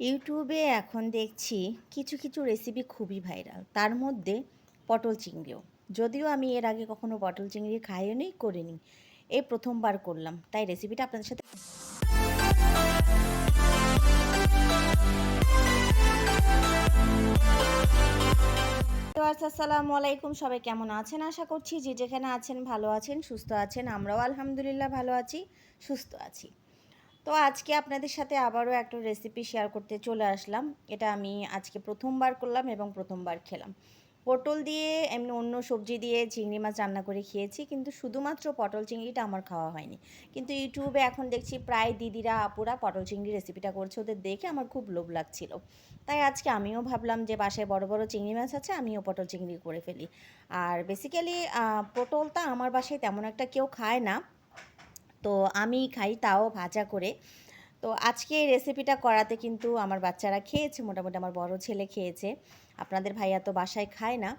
ইউটিউবে এখন দেখছি কিছু কিছু রেসিপি খুবই ভাইরাল তার মধ্যে পটল চিংড়িও। যদিও আমি এর আগে কখনো পটল চিংড়ি খাইনি করিনি। এই প্রথমবার করলাম। তাই রেসিপিটা আপনাদের সাথে আসসালামু আলাইকুম। সবাই কেমন আছেন? আশা করছি যে যেখানে আছেন ভালো আছেন, সুস্থ আছেন। আমরাও আলহামদুলিল্লাহ ভালো আছি, সুস্থ আছি। তো আজকে আপনাদের সাথে আবারও একটা রেসিপি শেয়ার করতে চলে আসলাম। এটা আমি আজকে প্রথমবার করলাম এবং প্রথমবার খেলাম। পটল দিয়ে, এমনি অন্য সবজি দিয়ে চিংড়ি মাছ রান্না করে খেয়েছি, কিন্তু শুধুমাত্র পটল চিংড়িটা আমার খাওয়া হয়নি। কিন্তু ইউটিউবে এখন দেখছি প্রায় দিদিরা, আপুরা পটল চিংড়ি রেসিপিটা করছে, ওদের দেখে আমার খুব লোভ লাগছিল। তাই আজকে আমিও ভাবলাম যে বাসায় বড় বড় চিংড়ি মাছ আছে, আমিও পটল চিংড়ি করে ফেলি। আর বেসিক্যালি পটলটা আমার বাসায় তেমন একটা কেউ খায় না। তো আমি খাই, তাও ভাজা করে। তো আজকে এই রেসিপিটা করাতে কিন্তু আমার বাচ্চারা খেয়েছে, মোটামুটি আমার বড় ছেলে খেয়েছে। আপনাদের ভাইয়া তো বাসায় খায় না।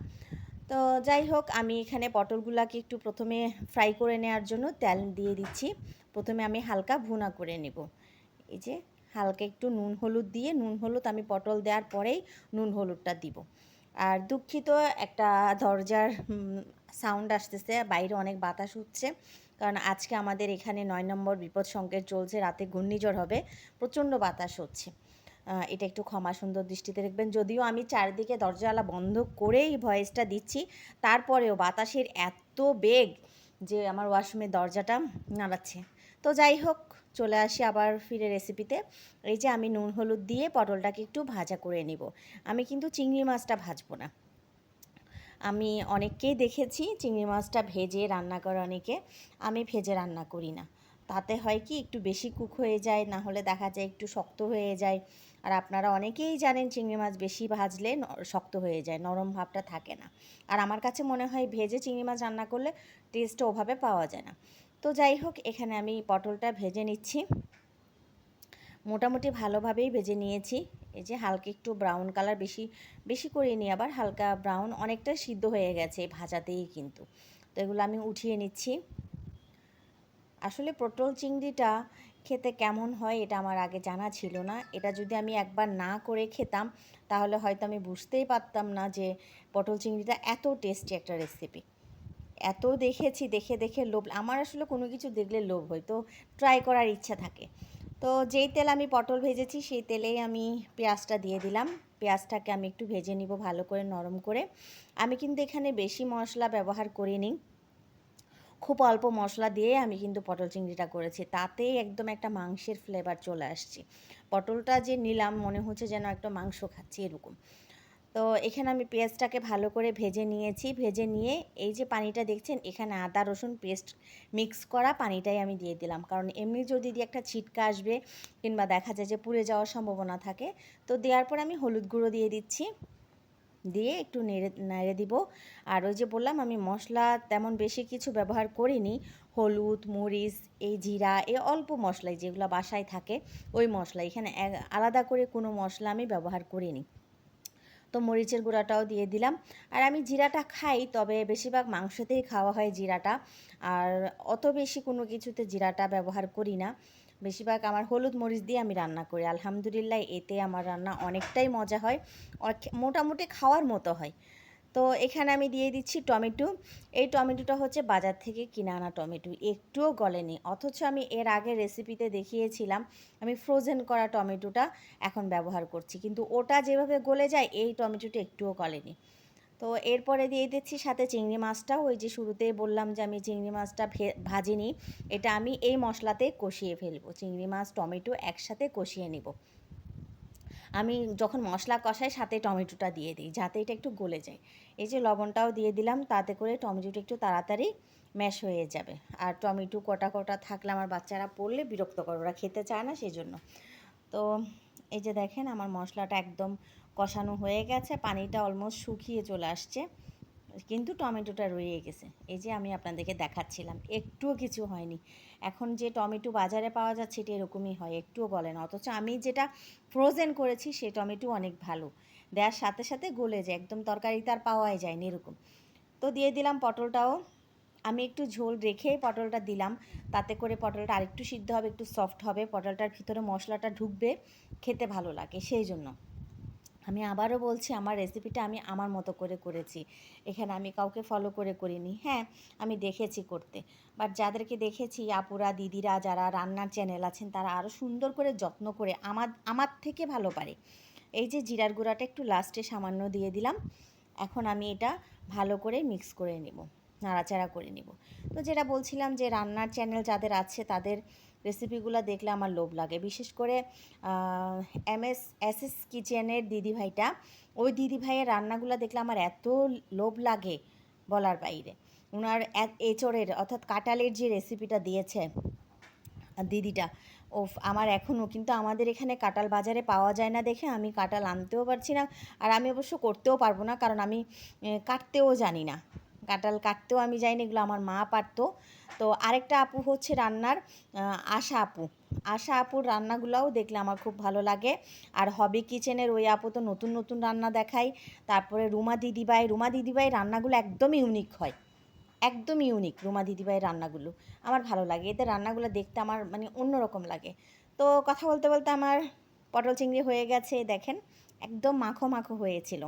তো যাই হোক, আমি এখানে পটলগুলাকে একটু প্রথমে ফ্রাই করে নেওয়ার জন্য তেল দিয়ে দিচ্ছি। প্রথমে আমি হালকা ভুনা করে নেব। এই যে হালকা একটু নুন, হলুদ দিয়ে, নুন, হলুদ আমি পটল দেওয়ার পরেই নুন, হলুদটা দিব। আর দুঃখিত একটা দরজার সাউন্ড আসতেছে, বাইরে অনেক বাতাস উঠছে কারণ আজকে আমাদের এখানে নয় নম্বর বিপদ সংকেত চলছে, রাতে ঘূর্ণিঝড় হবে, প্রচণ্ড বাতাস হচ্ছে। এটা একটু ক্ষমা সুন্দর দৃষ্টিতে দেখবেন। যদিও আমি চারিদিকে দরজাওয়ালা বন্ধ করেই ভয়েসটা দিচ্ছি, তারপরেও বাতাসের এত বেগ যে আমার ওয়াশরুমের দরজাটা নাড়াচ্ছে। তো যাই হোক, চলে আসি আবার ফিরে রেসিপিতে। এই যে আমি নুন হলুদ দিয়ে পটলটাকে একটু ভাজা করে নিব। আমি কিন্তু চিংড়ি মাছটা ভাজবো না। আমি অনেককেই দেখেছি চিংড়ি মাছটা ভেজে রান্না করে অনেকে। আমি ভেজে রান্না করি না। তাতে হয় কি একটু বেশি কুক হয়ে যায়, না হলে দেখা যায় একটু শক্ত হয়ে যায়। আর আপনারা অনেকেই জানেন চিংড়ি মাছ বেশি ভাজলে শক্ত হয়ে যায়, নরম ভাবটা থাকে না। আর আমার কাছে মনে হয় ভেজে চিংড়ি মাছ রান্না করলে টেস্টটা ওভাবে পাওয়া যায় না। তো যাই হোক, এখানে আমি পটলটা ভেজে নিচ্ছি। মোটামুটি ভালোভাবেই ভেজে নিয়েছি। এই যে হালকা একটু ব্রাউন কালার বেশি বেশি করে নিই আবার হালকা ব্রাউন অনেকটা সিদ্ধ হয়ে গেছে ভাজাতেই কিন্তু। তো এগুলো আমি উঠিয়ে নিচ্ছি। আসলে পটল চিংড়িটা খেতে কেমন হয় এটা আমার আগে জানা ছিল না। এটা যদি আমি একবার না করে খেতাম, তাহলে হয়তো আমি বুঝতেই পারতাম না যে পটল চিংড়িটা এত টেস্টি একটা রেসিপি এত দেখেছি, দেখে দেখে লোভ, আমার আসলে কোনো কিছু দেখলে লোভ হয়, তো ট্রাই করার ইচ্ছা থাকে। তো যেই তেল আমি পটল ভেজেছি, সেই তেলেই আমি পেঁয়াজটা দিয়ে দিলাম। পেঁয়াজটাকে আমি একটু ভেজে নিব ভালো করে, নরম করে। আমি কিন্তু এখানে বেশি মশলা ব্যবহার করিনি। খুব অল্প মশলা দিয়ে আমি কিন্তু পটল চিংড়িটা করেছি। তাতেই একদম একটা মাংসের ফ্লেভার চলে আসছে। পটলটা যে নিলাম, মনে হচ্ছে যেন একটা মাংস খাচ্ছি এরকম। তো এখানে আমি পেঁয়াজটাকে ভালো করে ভেজে নিয়েছি। ভেজে নিয়ে এই যে পানিটা দেখছেন, এখানে আদা, রসুন পেস্ট মিক্স করা পানিটাই আমি দিয়ে দিলাম। কারণ এমনি যদি দিয়ে একটা ছিটকা আসবে কিংবা দেখা যায় যে পুড়ে যাওয়ার সম্ভাবনা থাকে, তো দেওয়ার পর আমি হলুদ গুঁড়ো দিয়ে দিচ্ছি। দিয়ে একটু নেড়ে নেড়ে দিব। আর ওই যে বললাম, আমি মশলা তেমন বেশি কিছু ব্যবহার করিনি। হলুদ, মরিচ, এই জিরা, এই অল্প মশলাই যেগুলো বাসায় থাকে, ওই মশলা। এখানে আলাদা করে কোনো মশলা আমি ব্যবহার করিনি। তো মরিচের গুঁড়াটাও দিয়ে দিলাম। আর আমি জিরাটা খাই, তবে বেশিরভাগ মাংসতেই খাওয়া হয় জিরাটা। আর অত বেশি কোনো কিছুতে জিরাটা ব্যবহার করি না। বেশিরভাগ আমার হলুদ মরিচ দিয়ে আমি রান্না করি। আলহামদুলিল্লাহ, এতে আমার রান্না অনেকটাই মজা হয়। মোটামুটি খাওয়ার মতো হয়। তো এখানে আমি দিয়ে দিচ্ছি টমেটো। এই টমেটোটা হচ্ছে বাজার থেকে কিনে আনা টমেটো, একটুও গলেনি। অথচ আমি এর আগে রেসিপিতে দেখিয়েছিলাম, আমি ফ্রোজেন করা টমেটোটা এখন ব্যবহার করছি। কিন্তু ওটা যেভাবে গলে যায়, এই টমেটোটা একটুও গলেনি। তো এরপরে দিয়ে দিচ্ছি সাথে চিংড়ি মাছটা। ওই যে শুরুতেই বললাম যে আমি চিংড়ি মাছটা ভাজিনি, এটা আমি এই মশলাতে কষিয়ে ফেলব। চিংড়ি মাছ, টমেটো একসাথে কষিয়ে নিব। আমি যখন মশলা কষাই সাথে টমেটোটা দিয়ে দিই, যাতে এটা একটু গলে যায়। এই যে লবণটাও দিয়ে দিলাম, তাতে করে টমেটোটা একটু তাড়াতাড়ি ম্যাশ হয়ে যাবে। আর টমেটো কটা কটা থাকলে আমার বাচ্চারা পড়লে বিরক্ত করে, ওরা খেতে চায় না সেই জন্য তো এই যে দেখেন, আমার মশলাটা একদম কষানো হয়ে গেছে, পানিটা অলমোস্ট শুকিয়ে চলে আসছে। কিন্তু টমেটোটা রয়ে গেছে। এই যে আমি আপনাদেরকে দেখাচ্ছিলাম, একটুও কিছু হয়নি। এখন যে টমেটো বাজারে পাওয়া যাচ্ছে এটা এরকমই হয়, একটুও গলে না। অথচ আমি যেটা ফ্রোজেন করেছি সে টমেটো অনেক ভালো। দেওয়ার সাথে সাথে গলে যায়, একদম তরকারি তার পাওয়াই যায়নি এরকম। তো দিয়ে দিলাম পটলটাও। আমি একটু ঝোল রেখে পটলটা দিলাম। তাতে করে পটলটা আরেকটু সিদ্ধ হবে, একটু সফট হবে। পটলটার ভিতরে মশলাটা ঢুকবে, খেতে ভালো লাগে, সেই জন্য। আমি আবারও বলছি, আমার রেসিপিটা আমি আমার মতো করে করেছি। এখানে আমি কাউকে ফলো করে করিনি। হ্যাঁ আমি দেখেছি করতে। বাট যাদেরকে দেখেছি, আপুরা, দিদিরা যারা রান্নার চ্যানেল আছেন, তারা আরও সুন্দর করে যত্ন করে আমার আমার থেকে ভালো পারে। এই যে জিরার গুঁড়াটা একটু লাস্টে সামান্য দিয়ে দিলাম। এখন আমি এটা ভালো করে মিক্স করে নেব, নাড়াচাড়া করে নেব। তো যেটা বলছিলাম যে, রান্নার চ্যানেল যাদের আছে, তাদের রেসিপিগুলো দেখলে আমার লোভ লাগে। বিশেষ করে এম এস এস এস কিচেনের দিদিভাইটা, ওই দিদিভাইয়ের রান্নাগুলো দেখলে আমার এত লোভ লাগে বলার বাইরে। ওনার এঁচড়ের অর্থাৎ কাঁঠালের যে রেসিপিটা দিয়েছে দিদিটা ও আমার এখনও কিন্তু আমাদের এখানে কাঁঠাল বাজারে পাওয়া যায় না দেখে আমি কাঁঠাল আনতেও পারছি না। আর আমি অবশ্য করতেও পারব না, কারণ আমি কাটতেও জানি না। কাঁঠাল কাটতেও আমি যাইনি, এগুলো আমার মা পারতো। তো আরেকটা আপু হচ্ছে রান্নার আশা আপু। আশা আপুর রান্নাগুলোও দেখলে আমার খুব ভালো লাগে। আর হবি কিচেনের ওই আপু তো নতুন নতুন রান্না দেখায়। তারপরে রুমা দিদিভাই রুমা দিদিভাই রান্নাগুলো একদম ইউনিক হয়। একদম ইউনিক রুমা দিদিভাইয়ের রান্নাগুলো। আমার ভালো লাগে, এদের রান্নাগুলো দেখতে আমার মানে অন্যরকম লাগে। তো কথা বলতে বলতে আমার পটল চিংড়ি হয়ে গেছে, দেখেন, একদম মাখো মাখো হয়েছিল।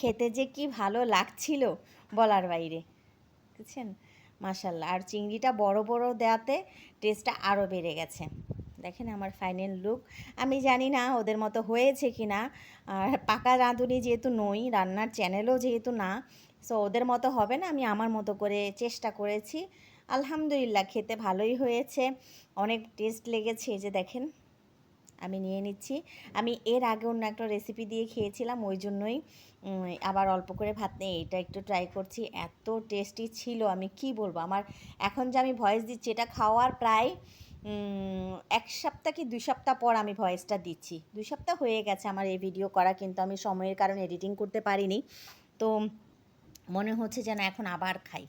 খেতে যে কি ভালো লাগছিল বলার বাইরে, বুঝছেন? মাশাল্লাহ আর চিংড়িটা বড় বড় দেওয়াতে টেস্টটা আরও বেড়ে গেছে। দেখেন আমার ফাইনাল লুক আমি জানি না ওদের মতো হয়েছে কি না আর পাকা রাঁধুনি যেহেতু নই, রান্নার চ্যানেলও যেহেতু না সো ওদের মতো হবে না। আমি আমার মতো করে চেষ্টা করেছি। আলহামদুলিল্লাহ, খেতে ভালোই হয়েছে। অনেক টেস্ট লেগেছে যে দেখেন। আমি নিয়ে নিচ্ছি। আমি এর আগে অন্য একটা রেসিপি দিয়ে খেয়েছিলাম, ওই জন্যই আবার অল্প করে ভাত নিয়ে এটা একটু ট্রাই করছি। এত টেস্টি ছিল, আমি কি বলব? আমার এখন যে আমি ভয়েস দিচ্ছি, এটা খাওয়ার প্রায় এক সপ্তাহ কি দুই সপ্তাহ পর আমি ভয়েসটা দিচ্ছি। দুই সপ্তাহ হয়ে গেছে আমার এই ভিডিও করা, কিন্তু আমি সময়ের কারণে এডিটিং করতে পারিনি। তো মনে হচ্ছে যেন এখন আবার খাই।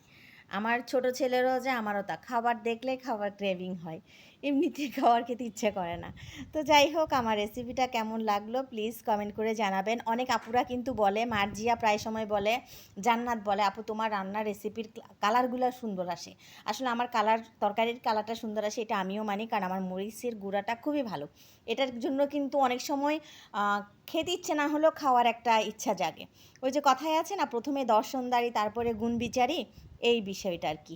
আমার ছোট ছেলেরও যে আমারও তা, খাবার দেখলে খাবার ক্রেভিং হয়। এমনিতে খাওয়ার খেতে ইচ্ছে করে না। তো যাই হোক, আমার রেসিপিটা কেমন লাগল প্লিজ কমেন্ট করে জানাবেন। অনেক আপুরা কিন্তু বলে, মার্জিয়া প্রায় সময় বলে, জান্নাত বলে, আপু, তোমার রান্নার রেসিপির কালারগুলো সুন্দর আসে। আসলে আমার কালার তরকারির কালারটা সুন্দর আসে, এটা আমিও মানি, কারণ আমার মরিচের গুঁড়াটা খুবই ভালো। এটার জন্য কিন্তু অনেক সময় খেতে ইচ্ছে না হলেও খাওয়ার একটা ইচ্ছা জাগে। ওই যে কথায় আছে না, প্রথমে দর্শনদারি তারপরে গুণ বিচারি, এই বিষয়টা আর কি।